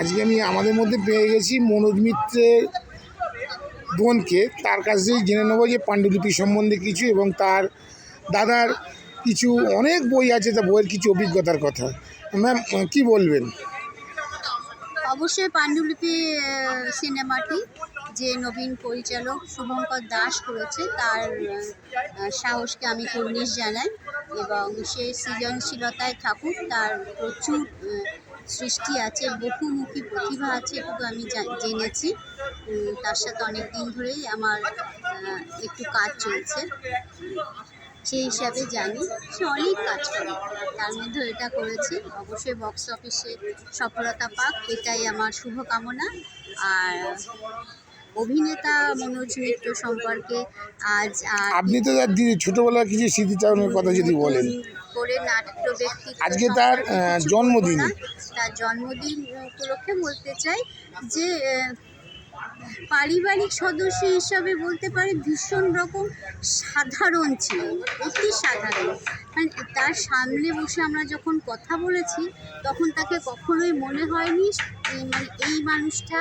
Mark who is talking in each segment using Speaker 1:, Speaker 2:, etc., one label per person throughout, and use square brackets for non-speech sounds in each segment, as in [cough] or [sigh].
Speaker 1: আজকে আমি আমাদের মধ্যে পেয়ে গেছি মনোজ মিত্রের বোনকে। তার কাছ থেকে জেনে নেব যে পাণ্ডুলিপি সম্বন্ধে কিছু এবং তার দাদার কিছু অনেক বই আছে, তা বইয়ের কিছু অভিজ্ঞতার কথা। ম্যাম, কি বলবেন?
Speaker 2: অবশ্যই পাণ্ডুলিপি সিনেমাটি যে নবীন পরিচালক শুভঙ্কর দাস করেছে, তার সাহসকে আমি কুর্নিশ জানাই এবং সে সৃজনশীলতায় থাকুক, তার প্রচুর সৃষ্টি আছে, বহুমুখী প্রতিভা আছে এটুকু আমি জেনেছি। তার সাথে অনেক দিন ধরেই আমার একটু কাজ চলছে। সেই হিসাবে জানি সে অনেক কাজ করে। তার মধ্যে এটা করেছে। অবশ্যই বক্স অফিসে সফলতা পাক, এটাই আমার শুভকামনা। আর অভিনেতা মনোজ মিত্র সম্পর্কে আজ
Speaker 1: আপনি তো তার দিদি ছোটোবেলার কিছু স্মৃতিচারণের কথা যদি বলেন
Speaker 2: করে নাট্য ব্যক্তি
Speaker 1: আজকে তার, জন্মদিন।
Speaker 2: তার জন্মদিন উপলক্ষে বলতে চাই যে পারিবারিক সদস্য হিসাবে বলতে পারি ভীষণ রকম সাধারণ ছিলেন, অতি সাধারণ। মানে তার সামনে বসে আমরা যখন কথা বলেছি, তখন তাকে কখনোই মনে হয়নি মানে এই মানুষটা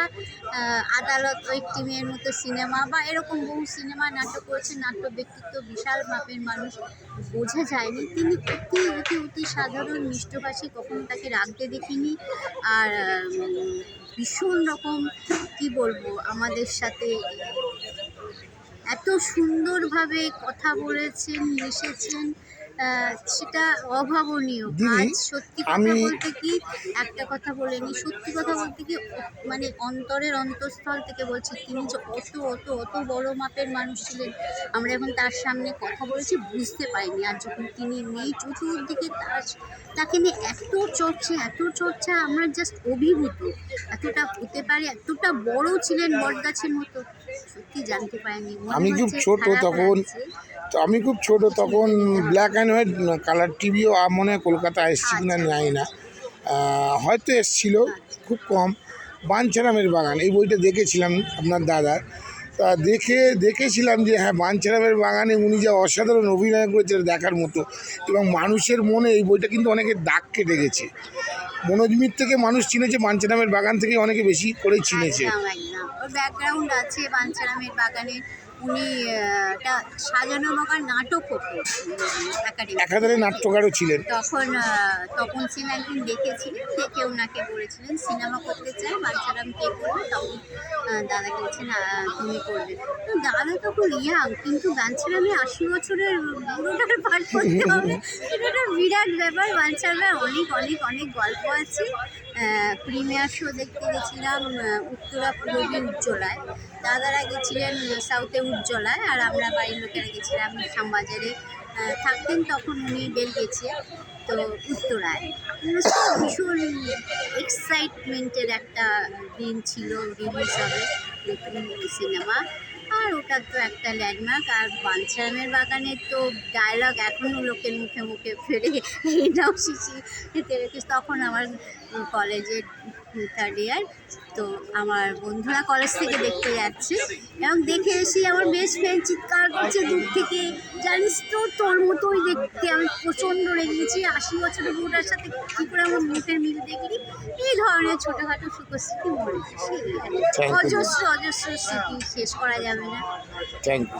Speaker 2: আদালত ওই টিমের মতো সিনেমা বা এরকম বহু সিনেমা নাটক করেছে নাট্য ব্যক্তিত্ব বিশাল মাপের মানুষ বোঝা যায়নি। তিনি অতি অতি অতি সাধারণ মিষ্টভাষী কখনো তাকে রাখতে দেখিনি। আর ভীষণ রকম, কি বলব আমাদের সাথে এত সুন্দরভাবে কথা বলেছেন মিশেছেন। সেটা অভাবনীয়। আজ সত্যি কথা বলতে কি একটা কথা বলেনি সত্যি কথা বলতে কি মানে অন্তরের অন্তঃস্থল থেকে বলছি তিনি যে অত অত অত বড় মাপের মানুষ ছিলেন আমরা এখন তার সামনে কথা বলেছি বুঝতে পারিনি। আর যখন তিনি নেই চতুর্দিকে তার তাকে নিয়ে এত চর্চা এত চর্চা আমরা জাস্ট অভিভূত। এতটা হতে পারে এতটা বড় ছিলেন বটগাছের মতো। সত্যি জানতে পারিনি।
Speaker 1: আমি খুব ছোট তখন। তো আমি খুব ছোট তখন ব্ল্যাক অ্যান্ড হোয়াইট কালার টিভিও মনে হয় কলকাতা এসছি কিনা জানি না। হয়তো এসছিল খুব কম। বাঞ্ছারামের বাগান এই বইটা দেখেছিলাম আপনার দাদার। তা দেখে দেখেছিলাম যে হ্যাঁ বাঞ্ছারামের বাগানে উনি যা অসাধারণ অভিনয় করেছিলেন দেখার মতো। এবং মানুষের মনে এই বইটা কিন্তু অনেকে দাগ কেটে গেছে। মনোজ থেকে মানুষ চিনেছে বাঞ্ছারামের বাগান থেকে অনেকে বেশি করে চিনেছে।
Speaker 2: ব্যাকগ্রাউন্ড আছে বাঞ্ছারামের বাগানে। উনি একটা সাজানো বাগান নাটক
Speaker 1: একাধারে নাট্যকারও ছিলেন।
Speaker 2: তখন তপন সিং একদিন দেখেছিলেন দেখে ওনাকে বলেছিলেন সিনেমা করতে চাই বাচ্চারাম কে করবে? তখন দাদাকে বলছেন তুমি করবে। তো দাদা তখন ইয়াং কিন্তু বাঞ্ছারামে আশি বছরের বুড়োটার পাঠ করতে হবে। [laughs] এটা একটা বিরাট ব্যাপার। বাঞ্ছারামের অনেক অনেক অনেক গল্প আছে। প্রিমিয়ার শো দেখতে গেছিলাম উত্তরা পূরবী উজ্জ্বলায়। দাদারা গেছিলেন সাউথে উজ্জ্বলায়, আর আমরা বাড়ির লোকেরা গেছিলাম শ্যামবাজারে। থাকতেন তখন উনি বেরিয়েছে তো উত্তরায়। ভীষণ এক্সাইটমেন্টের একটা দিন ছিল রিলিজ হবে সিনেমা। আর ওটা তো একটা ল্যান্ডমার্ক আর বাঞ্ছারামের বাগানে তো ডায়লগ এখনও লোকের মুখে মুখে ফেরে এটাও শিশি রেখেছি। তখন আমার কলেজের থার্ড ইয়ার তো আমার বন্ধুরা কলেজ থেকে দেখতে যাচ্ছে। এবং দেখে এসে আমার বেশ ফ্রেন্ড চিৎকার করছে দূর থেকে। জানিস তো, তোর মতোই দেখতে আমি প্রচণ্ড রেগেছি আশি বছরের বুড়ার সাথে কী করে আমার মুখের মিল দেখলি? এই ধরনের ছোটোখাটো সুখস্মৃতি মনে
Speaker 1: you.
Speaker 2: অজস্র অজস্র স্মৃতি শেষ করা যাবে না।
Speaker 1: Thank you